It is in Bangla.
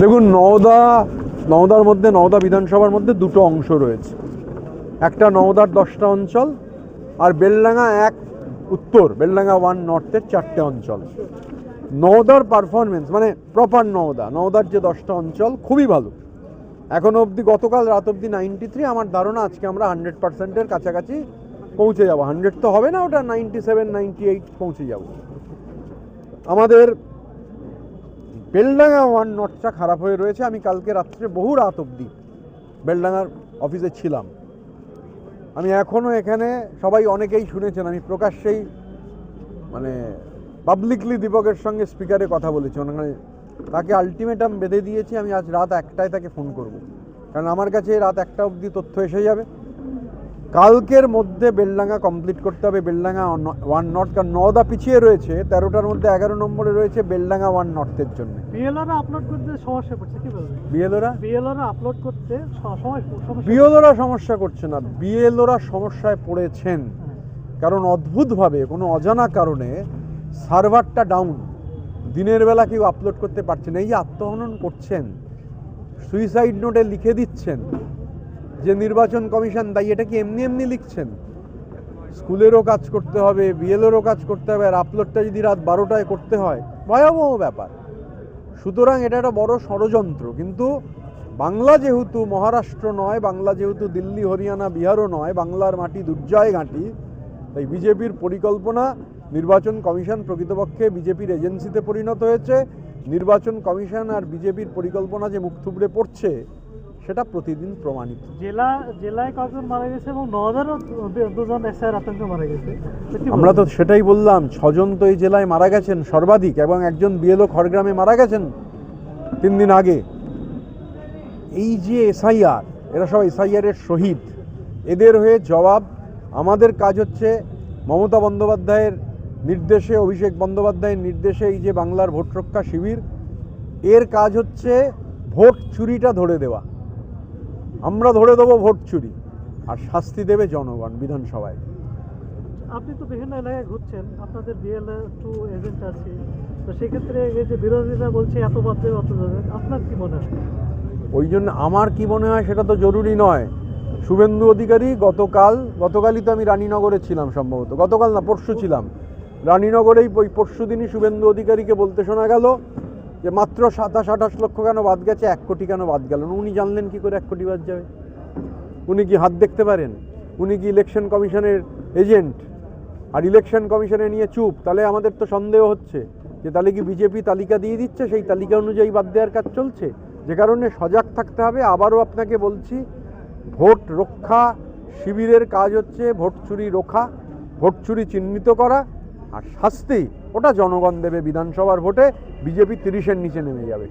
দেখুন, নওদা, নওদার মধ্যে, নওদা বিধানসভার মধ্যে দুটো অংশ রয়েছে। একটা নওদার দশটা অঞ্চল, আর বেলডাঙ্গা এক উত্তর, বেলডাঙ্গা ওয়ান নর্থের চারটে অঞ্চল। নওদার পারফরমেন্স মানে প্রপার নওদা, নওদার যে দশটা অঞ্চল খুবই ভালো। এখনও অবধি গতকাল রাত অবধি নাইনটি থ্রি আমার ধারণা আজকে আমরা হান্ড্রেড পার্সেন্টের কাছাকাছি পৌঁছে যাব। হান্ড্রেড তো হবে না, ওটা নাইনটি সেভেন নাইনটি এইট পৌঁছে যাব। আমাদের বেলডাঙ্গা ওয়ান নটটা খারাপ হয়ে রয়েছে। আমি কালকে রাত্রে বহু রাত অবধি বেলডাঙ্গার অফিসে ছিলাম। আমি এখনও এখানে, সবাই অনেকেই শুনেছেন, আমি প্রকাশ্যেই মানে পাবলিকলি দীপকের সঙ্গে স্পিকারে কথা বলেছি। মানে তাকে আলটিমেটাম বেঁধে দিয়েছি, আমি আজ রাত একটায় তাকে ফোন করব। কারণ আমার কাছে রাত একটা অবধি তথ্য এসে যাবে। কালকের মধ্যে বেলডাঙ্গা কমপ্লিট করতে হবে। বেলডাঙ্গা ওয়ান নর্থ কারণ নদা পিছিয়ে রয়েছে তেরোটার মধ্যে এগারো নম্বরে রয়েছে বেলডাঙ্গা ওয়ান নর্থের জন্য। বিএলওরা আপলোড করতে সমস্যা পড়ছে কি বলবেন বিএলওরা? বিএলওরা আপলোড করতে সমস্যা বিএলওরা সমস্যা করছে না বিএলওরা সমস্যায় পড়েছেন। কারণ অদ্ভুতভাবে কোনো অজানা কারণে সার্ভারটা ডাউন দিনের বেলা কেউ আপলোড করতে পারছে না। এই যে আত্মহনন করছেন সুইসাইড নোটে লিখে দিচ্ছেন যে নির্বাচন কমিশন দায়ী, এটা কি এমনি এমনি লিখছেন? স্কুলেরও কাজ করতে হবে বিএলেরও কাজ করতে হবে, আর আপলোডটা যদি রাত বারোটায় করতে হয়, ভয়াবহ ব্যাপার। সুতরাং এটা একটা বড় ষড়যন্ত্র, কিন্তু বাংলা যেহেতু মহারাষ্ট্র নয়, বাংলা যেহেতু দিল্লি, হরিয়ানা, বিহারও নয়, বাংলার মাটি দুর্জয় ঘাঁটি, তাই বিজেপির পরিকল্পনা, নির্বাচন কমিশন প্রকৃতপক্ষে বিজেপির এজেন্সিতে পরিণত হয়েছে, নির্বাচন কমিশন আর বিজেপির পরিকল্পনা যে মুখ থুবড়ে পড়ছে সেটা প্রতিদিন প্রমাণিত। জেলা জেলায় কজন মারা গেছে এবং নদারও দুজন এসআর আতঙ্ক মারা গেছে। আমরা তো সেটাই বললাম ছজন তো এই জেলায় মারা গেছেন সর্বাধিক এবং একজন বিএলও খড়গ্রামে মারা গেছেন তিন দিন আগে। এই যে এসআইআর এরা সব এসআইআর এর শহীদ। এদের হয়ে জবাব আমাদের কাজ হচ্ছে মমতা বন্দ্যোপাধ্যায়ের নির্দেশে অভিষেক বন্দ্যোপাধ্যায়ের নির্দেশে এই যে বাংলার ভোট রক্ষা শিবির এর কাজ হচ্ছে ভোট চুরিটা ধরে দেওয়া। আমরা ধরে দেবো ভোট চুরি আর শাস্তি দেবে জনগণ বিধানসভায়। আপনি তো বিভিন্ন এলাকায় ঘুরছেন আপনাদের বিএল টু এজেন্ট আছে। তো সেক্ষেত্রে এই যে বিরোধীরা বলছে এত বাদ অত আপনার কি মনে হয়? ওই জন্য আমার কি মনে হয় সেটা তো জরুরি নয়। শুভেন্দু অধিকারী গতকাল গতকালই তো আমি রানীনগরে ছিলাম সম্ভবত। গতকাল না পরশু ছিলাম। রানীনগরেই ওই পরশু দিনই শুভেন্দু অধিকারীকে বলতে শোনা গেল। যে মাত্র সাতাশ আঠাশ লক্ষ কেন বাদ গেছে? এক কোটি কেন বাদ গেল? উনি জানলেন কি করে এক কোটি বাদ যাবে? উনি কি হাত দেখতে পারেন? উনি কি ইলেকশন কমিশনের এজেন্ট আর ইলেকশন কমিশনে নিয়ে চুপ? তাহলে আমাদের তো সন্দেহ হচ্ছে যে তাহলে কি বিজেপি তালিকা দিয়ে দিচ্ছে? সেই তালিকা অনুযায়ী বাদ দেওয়ার কাজ চলছে? যে কারণে সজাগ থাকতে হবে। আবারও আপনাকে বলছি, ভোট রক্ষা শিবিরের কাজ হচ্ছে ভোট চুরি রোখা, ভোট চুরি চিহ্নিত করা আর শাস্তি ওটা জনগণ দেবে বিধানসভার ভোটে বিজেপি তিরিশের নিচে নেমে যাবে।